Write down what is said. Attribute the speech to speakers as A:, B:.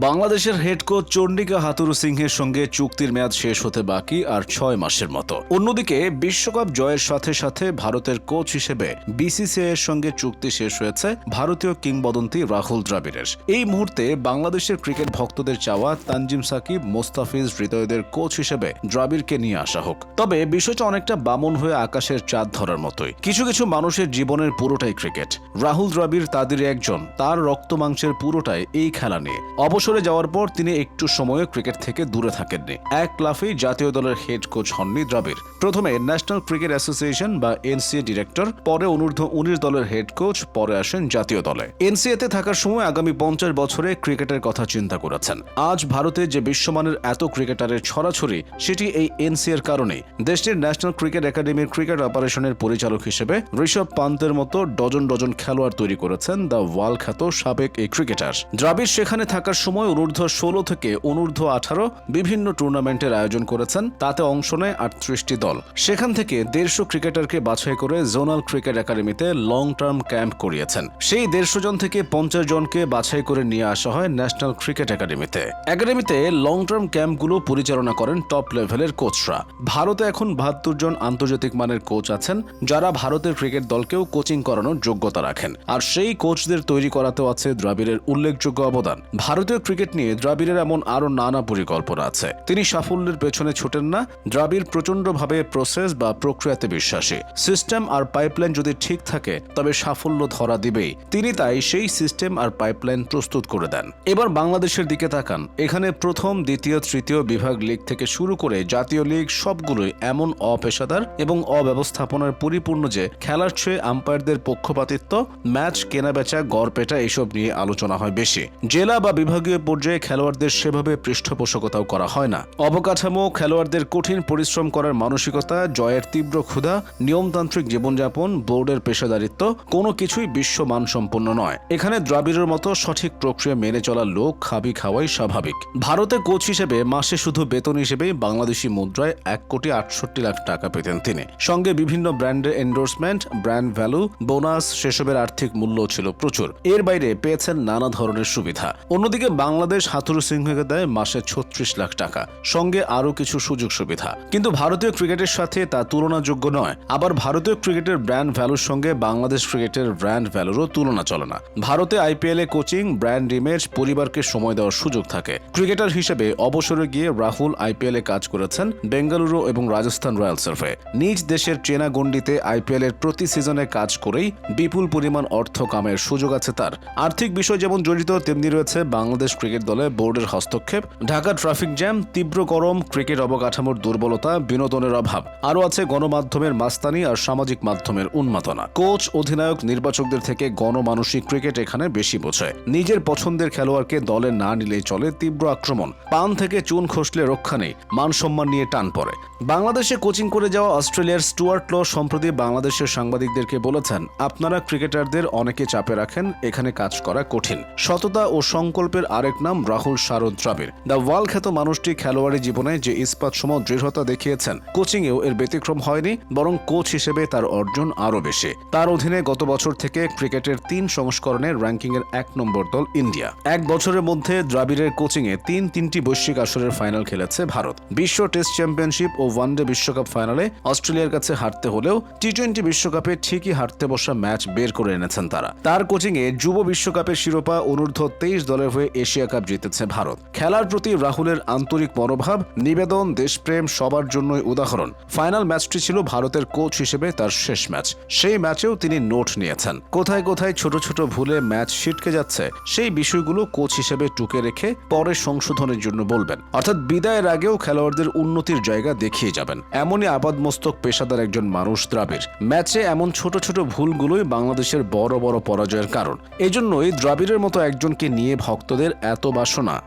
A: বাংলাদেশের head coach Chandika Hathuru সিংহের সঙ্গে চুক্তির মেয়াদ শেষ হতে বাকি আর ছয় মাসের মতো। অন্যদিকে বিশ্বকাপ জয়ের সাথে সাথে ভারতের কোচ হিসেবে বিসিসিআই এর সঙ্গে চুক্তি শেষ হয়েছে ভারতীয় কিংবদন্তি রাহুল দ্রাবিড়ের। এই মুহূর্তে বাংলাদেশের ক্রিকেট ভক্তদের চাওয়া তানজিম সাকিব, মোস্তাফিজ হৃদয়দের কোচ হিসেবে দ্রাবিড়কে নিয়ে আসা হোক। তবে বিষয়টা অনেকটা বামন হয়ে আকাশের চাঁদ ধরার মতোই। কিছু কিছু মানুষের জীবনের পুরোটাই ক্রিকেট। রাহুল দ্রাবিড় তাদের একজন, তার রক্ত মাংসের পুরোটাই এই খেলা নিয়ে। অবসরে যাওয়ার পর তিনি একটু সময় ক্রিকেট থেকে দূরে থাকেননি। এক লাফেই জাতীয় দলের হেড কোচ হননি দ্রাবিড়। প্রথমে ন্যাশনাল ক্রিকেট অ্যাসোসিয়েশন বা এনসিএ ডিরেক্টর, পরে অনূর্ধ্ব উনিশ দলের হেড কোচ, পরে আসেন জাতীয় দলে। এনসিএতে থাকার সময় আগামী পঞ্চাশ বছরে ক্রিকেটের কথা চিন্তা করেছেন। আজ ভারতে যে বিশ্বমানের এত ক্রিকেটারের ছড়াছড়ি, সেটি এই এনসিএর কারণে দেশটির ন্যাশনাল ক্রিকেট একাডেমির ক্রিকেট অপারেশনের পরিচালক হিসেবে ঋষভ পান্তের মতো ডজন ডজন খেলোয়াড় তৈরি করেছেন দ্য ওয়ার্ল্ড খ্যাত সাবেক এই ক্রিকেটার। দ্রাবিড় সেখানে থাকার সময় অনূর্ধ্ব ষোলো থেকে অনূর্ধ্ব আঠারো বিভিন্ন টুর্নামেন্টের আয়োজন করেছেন। তাতে অংশ নেয় আটত্রিশটি দল। সেখান থেকে দেড়শো ক্রিকেটারকে বাছাই করে জোনাল ক্রিকেট একাডেমিতে লং টার্ম ক্যাম্প করিয়েছেন। সেই দেড়শো জন থেকে পঞ্চাশ জনকে বাছাই করে নিয়ে আসা হয় ন্যাশনাল ক্রিকেট একাডেমিতে। একাডেমিতে লং টার্ম ক্যাম্পগুলো পরিচালনা করেন টপ লেভেলের কোচরা ভারতে এখন বাহাত্তর জন আন্তর্জাতিক মানের কোচ আছেন, যারা ভারতের ক্রিকেট দলকেও কোচিং করানোর যোগ্যতা রাখেন। আর সেই কোচদের তৈরি করাতেও আছে দ্রাবিড়ের উল্লেখযোগ্য অবদান। ভারতীয় ক্রিকেট নিয়ে দ্রাবিড়ের এমন আরও নানা পরিকল্পনা আছে। তিনি সাফল্যের পেছনে ছোটেন না। দ্রাবিড় প্রচণ্ডভাবে প্রসেস বা প্রক্রিয়াতে বিশ্বাসী। সিস্টেম আর পাইপলাইন যদি ঠিক থাকে, তবে সাফল্য ধরা দিবেই। তিনি তাই সেই সিস্টেম আর পাইপলাইন প্রস্তুত করে দেন। এবার বাংলাদেশের দিকে তাকান। এখানে প্রথম, দ্বিতীয়, তৃতীয় বিভাগ লিগ থেকে শুরু করে জাতীয় লীগ সবগুলোই এমন অপেশাদার এবং অব্যবস্থাপনার পরিপূর্ণ যে খেলার ছুঁয়ে আম্পায়ারদের পক্ষপাতিত্ব ম্যাচ কেনাবেচা, গড়পেটা এসব নিয়ে আলোচনা হয় বেশি। জেলা বা বিভাগীয় পর্যায়ে খেলোয়াড়দের সেভাবে পৃষ্ঠপোষকতাও করা হয় না। অবকাঠামো, খেলোয়াড়দের কঠিন পরিশ্রম করার মানসিকতা, জয়ের তীব্র ক্ষুধা, নিয়মতান্ত্রিক জীবনযাপন, বোর্ডের পেশাদারিত্ব, কোনো কিছুই বিশ্ব মানসম্পন্ন নয়। এখানে দ্রাবিড়ের মতো সঠিক প্রক্রিয়া মেনে চলার লোক খাবি খাওয়াই স্বাভাবিক। ভারতে কোচ হিসেবে মাসে শুধু বেতন হিসেবে বাংলাদেশি মুদ্রায় এক কোটি আটষট্টি লাখ টাকা পেতেন তিনি। সঙ্গে বিভিন্ন ব্র্যান্ডের এন্ডোর্সমেন্ট ব্র্যান্ড ভ্যালু বোনাস সেসবের আর্থিক মূল্য ছিল প্রচুর। এর বাইরে পেয়েছেন নানা ধরনের সুবিধা। অন্যদিকে বাংলাদেশ হাতুরু সিংহকে দেয় মাসে ছত্রিশ লাখ টাকা। সঙ্গে আরও কিছু সুযোগ সুবিধা। কিন্তু ভারতীয় ক্রিকেটের সাথে তা তুলনাযোগ্য নয়। আবার ভারতীয় ক্রিকেটের ব্র্যান্ড ভ্যালুর সঙ্গে বাংলাদেশ ক্রিকেটের ব্র্যান্ড ভ্যালুরও তুলনা চলে না। ভারতে আইপিএল কোচিং, ব্র্যান্ড ইমেজ, পরিবারকে সময় দেওয়ার সুযোগ থাকে। ক্রিকেটার হিসেবে অবসরে গিয়ে রাহুল আইপিএল কাজ করেছেন বেঙ্গালুরু এবং রাজস্থান রয়্যালসের হয়ে। নিজ দেশের চেনা গণ্ডিতে আইপিএল এর প্রতি সিজনে কাজ করেই বিপুল পরিমাণ অর্থ কামের সুযোগ আছে তার। আর্থিক বিষয় যেমন জড়িত, তেমনি রয়েছে বাংলাদেশ ক্রিকেট দলে বোর্ডের হস্তক্ষেপ, ঢাকা ট্রাফিক জ্যাম, তীব্র গরম, ক্রিকেট অবকাঠামোর দুর্বলতা, বিনোদনের অভাব। আরও আছে গণমাধ্যমের মাস্তানি আর সামাজিক মাধ্যমের উন্মাদনা। কোচ, অধিনায়ক, নির্বাচকদের থেকে গণমানসিক ক্রিকেট এখানে বেশি বোঝায়। নিজের পছন্দের খেলোয়াড়কে দলে না নিলেই চলে তীব্র আক্রমণ। পান থেকে চুন খসলে রক্ষা নেই মান সম্মান নিয়ে টান পড়ে। বাংলাদেশে কোচিং করে যাওয়া অস্ট্রেলিয়ার স্টুয়ার্ট ল সম্প্রতি বাংলাদেশের সাংবাদিকদেরকে বলেছেন, আপনারা ক্রিকেটারদের অনেকে চাপে রাখেন, এখানে কাজ করা কঠিন। সততা ও সংকল্পের আরেক নাম রাহুল শারদ দ্রাবিড়। দ্য ওয়ার্ল্ড খ্যাত মানুষটি খেলোয়াড়ি জীবনে যে ইস্পাত সম দৃঢ়তা দেখিয়েছেন, কোচিংয়েও এর ব্যতিক্রম হয়নি, বরং কোচ হিসেবে তার অর্জন আরও বেশি। তার অধীনে গত বছর থেকে ক্রিকেটের তিন সংস্করণের র্যাঙ্কিংয়ের এক নম্বর দল ইন্ডিয়া। এক বছরের মধ্যে দ্রাবিড়ের কোচিংয়ে তিন তিনটি বৈশ্বিক আসরের ফাইনাল খেলেছে ভারত। বিশ্ব টেস্ট চ্যাম্পিয়নশিপ ও ওয়ানডে বিশ্বকাপ ফাইনালে অস্ট্রেলিয়ার কাছে হারতে হলেও টি টোয়েন্টি বিশ্বকাপে ঠিকই হারতে বসা ম্যাচ বের করে এনেছেন তারা। তার কোচিংয়ে যুব বিশ্বকাপের শিরোপা অনূর্ধ্ব তেইশ দলের হয়ে এশিয়া কাপ জিতেছে ভারত। খেলার প্রতি রাহুলের আন্তরিক মনোভাব, নিবেদন, দেশপ্রেম সবার জন্যই উদাহরণ। ফাইনাল ম্যাচটি ছিল ভারতের কোচ হিসেবে তার শেষ ম্যাচ। সেই ম্যাচেও তিনি নোট নিয়েছেন। কোথায় কোথায় ছোট ছোট ভুলে ম্যাচ ছিটকে যাচ্ছে, সেই বিষয়গুলো কোচ হিসেবে টুকে রেখে পরে সংশোধনের জন্য বলবেন। অর্থাৎ বিদায়ের আগেও খেলোয়াড়দের উন্নতির জায়গা দেখিয়ে যাবেন। এমনই আপাদমস্তক পেশাদার একজন মানুষ দ্রাবিড়। ম্যাচে এমন ছোট ছোট ভুলগুলোই বাংলাদেশের বড় বড় পরাজয়ের কারণ। এজন্যই দ্রাবিড়ের মতো একজনকে নিয়ে ভক্তদের এত বাসনা।